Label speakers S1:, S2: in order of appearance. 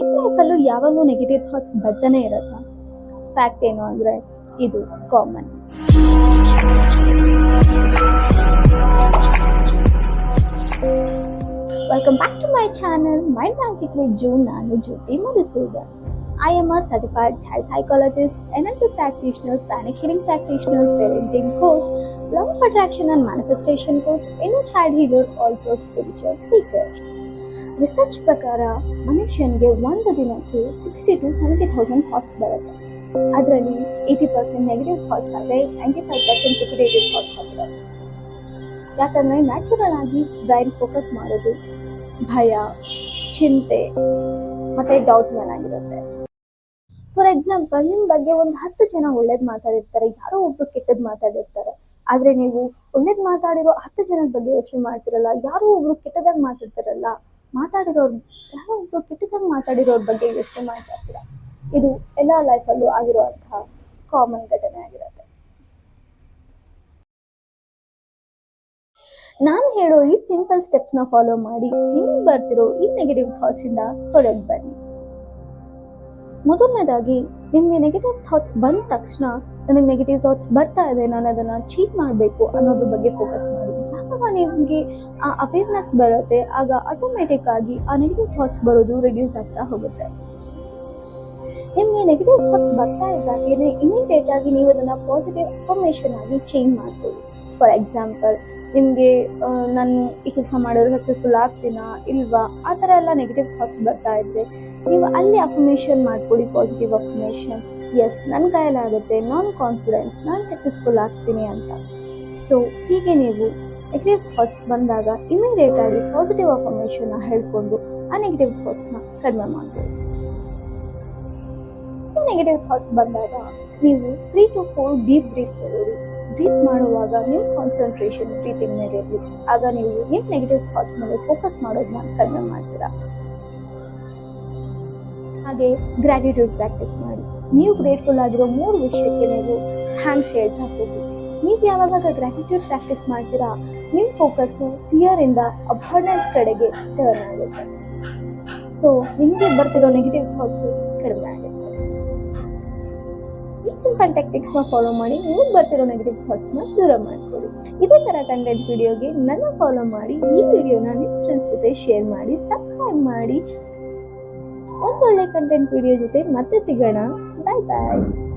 S1: Thinking ಯಾವಾಗಲೂ negative thoughts ಬರ್ತಾನೆ ಇರತ್ತೆ? ಫ್ಯಾಕ್ಟ್ ಏನು ಅಂದರೆ ಇದು common welcome back to my channel my magic with June ನಾನು Jyothi ಮುಗಿಸುವುದು I am a certified child psychologist N L P practitioner pranic healing practitioner parenting coach love attraction and manifestation coach ಇನ್ನು child healer also spiritual seeker research ಪ್ರಕಾರ, ಮನುಷ್ಯನಿಗೆ ಒಂದು ದಿನಕ್ಕೆ sixty to seventy thousand thoughts ಬರುತ್ತೆ. ಅದರಲ್ಲಿ eighty percent negative thoughts ಆದರೆ ninety five percent creative thoughts ಆಗಿರುತ್ತೆ ಯಾಕಂದರೆ ನ್ಯಾಚುರಲ್ ಆಗಿ ಬ್ರೈನ್ ಫೋಕಸ್ ಮಾಡೋದು ಭಯ, ಚಿಂತೆ ಮತ್ತು ಡೌಟ್ ಮೇಲಾಗಿರುತ್ತೆ ಫಾರ್ ಎಕ್ಸಾಂಪಲ್ ನಿಮ್ಮ ಬಗ್ಗೆ ಒಂದು ಹತ್ತು ಜನ ಒಳ್ಳೇದು ಮಾತಾಡಿರ್ತಾರೆ, ಯಾರೋ ಒಬ್ಬರು ಕೆಟ್ಟದ್ದು ಮಾತಾಡಿರ್ತಾರೆ. ಆದರೆ ನೀವು ಒಳ್ಳೇದು ಮಾತಾಡಿರೋ ಹತ್ತು ಜನದ ಬಗ್ಗೆ ಯೋಚನೆ ಮಾಡ್ತಿರಲ್ಲ, ಯಾರೋ ಒಬ್ರು ಕೆಟ್ಟದಾಗಿ ಮಾತಾಡ್ತಾರಲ್ಲ ಮಾತಾಡಿರೋರ್, ಯಾರೋ ಒಬ್ರು ಕೆಟ್ಟದಾಗಿ ಮಾತಾಡಿರೋರ್ ಬಗ್ಗೆ ಯೋಚನೆ ಮಾಡ್ತಾ ಇದು ಎಲ್ಲ ಲೈಫಲ್ಲೂ ಆಗಿರುವಂತಹ ಕಾಮನ್ ಘಟನೆ ಆಗಿರುತ್ತೆ. ನಾನು ಹೇಳೋ ಈ ಸಿಂಪಲ್ ಸ್ಟೆಪ್ಸ್ನ ಫಾಲೋ ಮಾಡಿ ನಿಮ್ಗೆ ಬರ್ತಿರೋ ಈ ನೆಗೆಟಿವ್ ಥಾಟ್ಸಿಂದ ಹೊರಗೆ ಬನ್ನಿ. ಮೊದಲನೇದಾಗಿ ನಿಮಗೆ ನೆಗೆಟಿವ್ ಥಾಟ್ಸ್ ಬಂದ ತಕ್ಷಣ ನನಗೆ ನೆಗೆಟಿವ್ ಥಾಟ್ಸ್ ಬರ್ತಾ ಇದೆ, ನಾನು ಅದನ್ನು ಚೀಟ್ ಮಾಡಬೇಕು ಅನ್ನೋದ್ರ ಬಗ್ಗೆ ಫೋಕಸ್ ಮಾಡಿ. ಯಾವಾಗ ನಿಮಗೆ ಆ ಅವೇರ್ನೆಸ್ ಬರುತ್ತೆ, ಆಗ ಆಟೋಮೆಟಿಕ್ ಆಗಿ ಆ ನೆಗೆಟಿವ್ ಥಾಟ್ಸ್ ಬರೋದು ರಿಡ್ಯೂಸ್ ಆಗ್ತಾ ಹೋಗುತ್ತೆ. ನಿಮಗೆ ನೆಗೆಟಿವ್ ಥಾಟ್ಸ್ ಬರ್ತಾ ಇದ್ದಾಗೇನೆ ಇಮಿಡಿಯೇಟ್ ಆಗಿ ನೀವು ಅದನ್ನು ಪಾಸಿಟಿವ್ ಅಫರ್ಮೇಷನ್ ಆಗಿ ಚೇಂಜ್ ಮಾಡ್ತೀವಿ ಫಾರ್ ಎಕ್ಸಾಂಪಲ್ ನಿಮಗೆ ನಾನು ಈ ಕೆಲಸ ಮಾಡೋದು ಸಕ್ಸಸ್ಫುಲ್ ಆಗ್ತೀನಾ, ಇಲ್ವಾ, ಆ ಥರ ಎಲ್ಲ ನೆಗೆಟಿವ್ ಥಾಟ್ಸ್ ಬರ್ತಾ ಇದ್ದರೆ ನೀವು ಅಲ್ಲಿ ಅಫರ್ಮೇಷನ್ ಮಾಡ್ಕೊಳ್ಳಿ ಪಾಸಿಟಿವ್ ಅಫರ್ಮೇಷನ್ ಎಸ್ ನನ್ನ ಕೈಯಲ್ಲಾಗುತ್ತೆ ನಾನ್ ಕಾನ್ಫಿಡೆನ್ಸ್ ನಾನು ಸಕ್ಸಸ್ಫುಲ್ ಆಗ್ತೀನಿ ಅಂತ. ಸೊ ಹೀಗೆ ನೀವು ನೆಗೆಟಿವ್ ಥಾಟ್ಸ್ ಬಂದಾಗ ಇಮಿಡಿಯೇಟ್ ಆಗಿ ಪಾಸಿಟಿವ್ ಅಫರ್ಮೇಷನ್ನ ಹೇಳ್ಕೊಂಡು ಆ ನೆಗೆಟಿವ್ ಥಾಟ್ಸ್ನ ಕಡಿಮೆ ಮಾಡ್ಬೋದು. ನೆಗೆಟಿವ್ ಥಾಟ್ಸ್ ಬಂದಾಗ ನೀವು three to four deep breath ತಗೊಳ್ಳಿ. ಬ್ರೀತ್ ಮಾಡುವಾಗ ನಿಮ್ಮ ಕಾನ್ಸಂಟ್ರೇಷನ್ ಬ್ರೀತಿಂಗ್ ಮೇಲೆ ಇರಲಿ. ಆಗ ನೀವು ನಿಮ್ಮ ನೆಗೆಟಿವ್ ಥಾಟ್ಸ್ ಮೇಲೆ ಫೋಕಸ್ ಮಾಡೋದನ್ನ ಕಡಿಮೆ ಮಾಡ್ತೀರಾ. ಹಾಗೆ ಗ್ರ್ಯಾಟಿಟ್ಯೂಡ್ ಪ್ರಾಕ್ಟೀಸ್ ಮಾಡಿ. ನೀವು ಗ್ರೇಟ್ಫುಲ್ ಆಗಿರೋ ಮೂರು ವಿಷಯಕ್ಕೆ ನೀವು ಥ್ಯಾಂಕ್ಸ್ ಹೇಳ್ತಾ ಹೋಗಿ. ನೀವು ಯಾವಾಗ ಗ್ರ್ಯಾಟಿಟ್ಯೂಡ್ ಪ್ರಾಕ್ಟೀಸ್ ಮಾಡ್ತೀರಾ? ನಿಮ್ಮ ಫೋಕಸ್ಸು ಫಿಯರಿಂದ ಅಬಾರ್ಡೆನ್ಸ್ ಕಡೆಗೆ ಟರ್ನ್ ಆಗುತ್ತೆ. ಸೊ ನಿಮಗೆ ಬರ್ತಿರೋ ನೆಗೆಟಿವ್ ಥಾಟ್ಸು ಕಡಿಮೆ ಆಗುತ್ತೆ. ಈ ಸಿಂಪಲ್ ಟೆಕ್ನಿಕ್ಸ್ನ ಫಾಲೋ ಮಾಡಿ, ನೀವು ಬರ್ತಿರೋ ನೆಗೆಟಿವ್ ಥಾಟ್ಸ್ನ ದೂರ ಮಾಡ್ಕೊಳ್ಳಿ. ಇದೇ ಥರ ಕಂಟೆಂಟ್ ವಿಡಿಯೋಗೆ ನನ್ನ ಫಾಲೋ ಮಾಡಿ, ಈ ವಿಡಿಯೋನ ನಿಮ್ಮ ಫ್ರೆಂಡ್ಸ್ ಜೊತೆ ಶೇರ್ ಮಾಡಿ ಸಬ್ಸ್ಕ್ರೈಬ್ ಮಾಡಿ. ಒಂದೊಳ್ಳೆ ಕಂಟೆಂಟ್ ವಿಡಿಯೋ ಜೊತೆ ಮತ್ತೆ ಸಿಗೋಣ. ಬಾಯ್ ಬಾಯ್